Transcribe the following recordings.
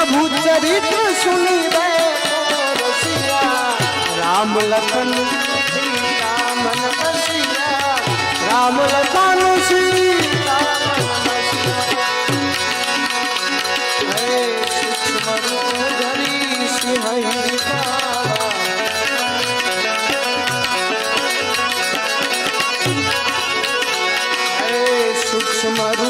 પ્રભુ ચરિત્ર સુની રામ લખન રામ લખાનું શ્રી સૂક્ષ્મ રૂપ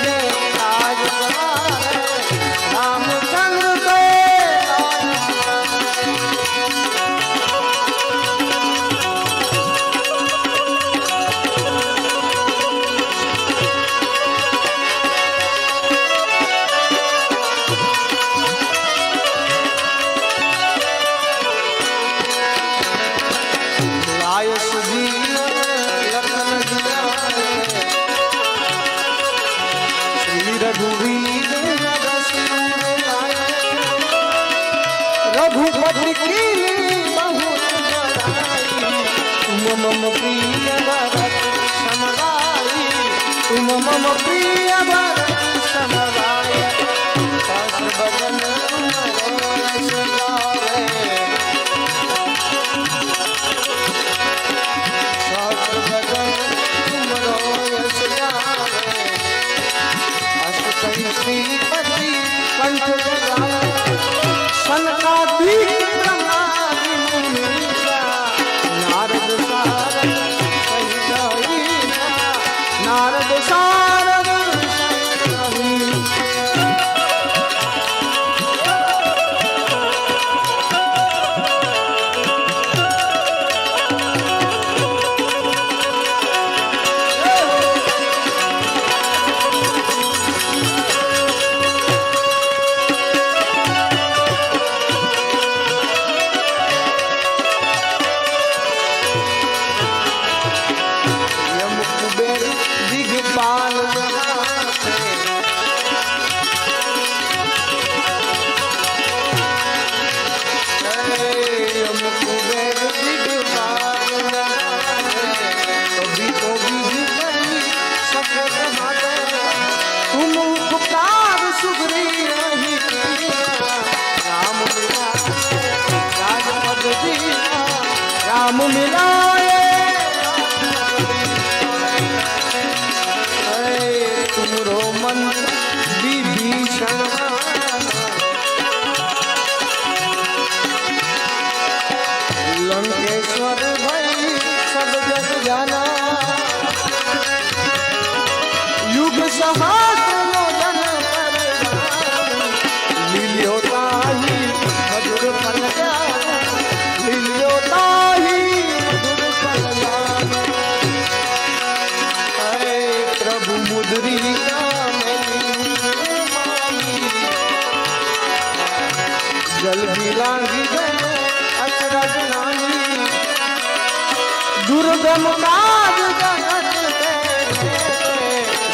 રઘુપતિ કીલી બહુ તુમ મમ પ્રિય ભરત સમવાય તુમ મમ પ્રિય ભરત સમવાય સર્વજન શ્રીપતિ પંચ દુર્ગમ કાજ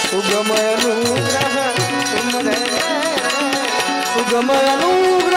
સુગમ અનુગ્રહ સુગમ અનુગ્રહ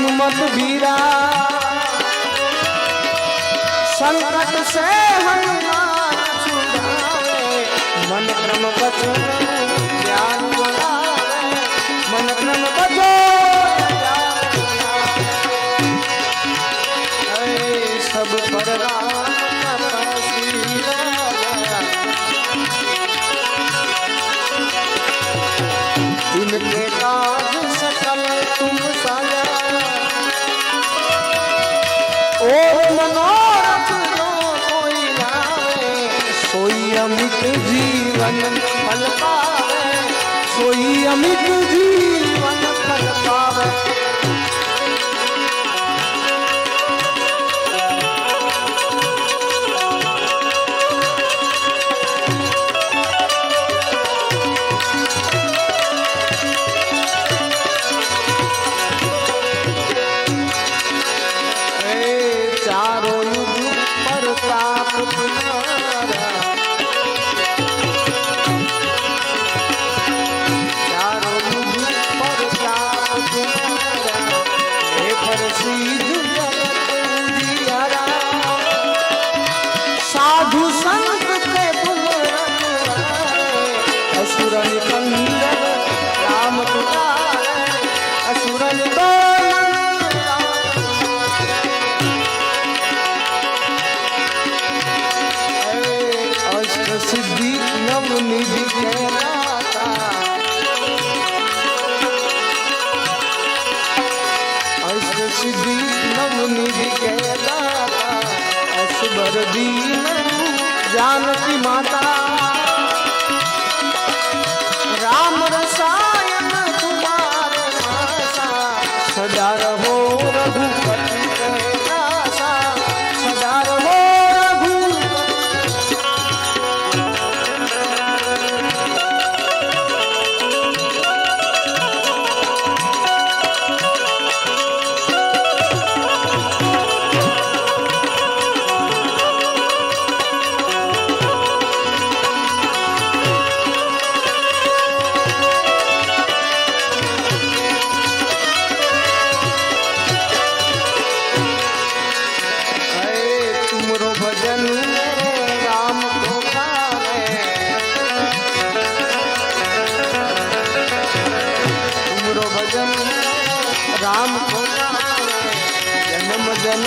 હનુમત વીરા સંકટ સે હનુમાન છુડાવે મન ક્રમ વચન જ્ઞાન બોલાવે મન ક્રમ વચન હે સબ પર રામ તપસ્વી રાજા जिनके काज सकल तुम साजा સોઈ અમિત જીવન ફલ પાવે સોઈ અમિત જીવન जानकी माता।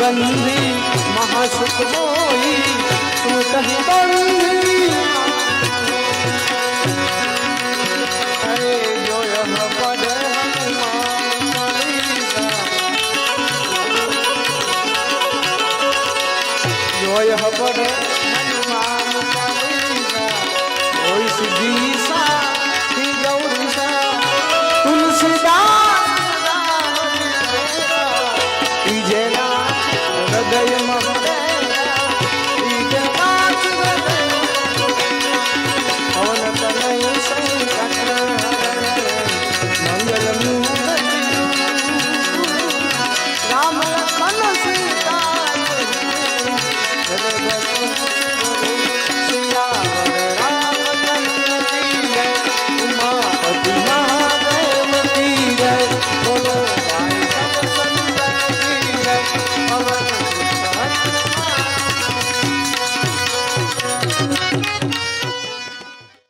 બંધી મહાસુખ હોય શું કહી બંધી અરે જોય પડે જોય પડે હનુમાન કોઈ સુધી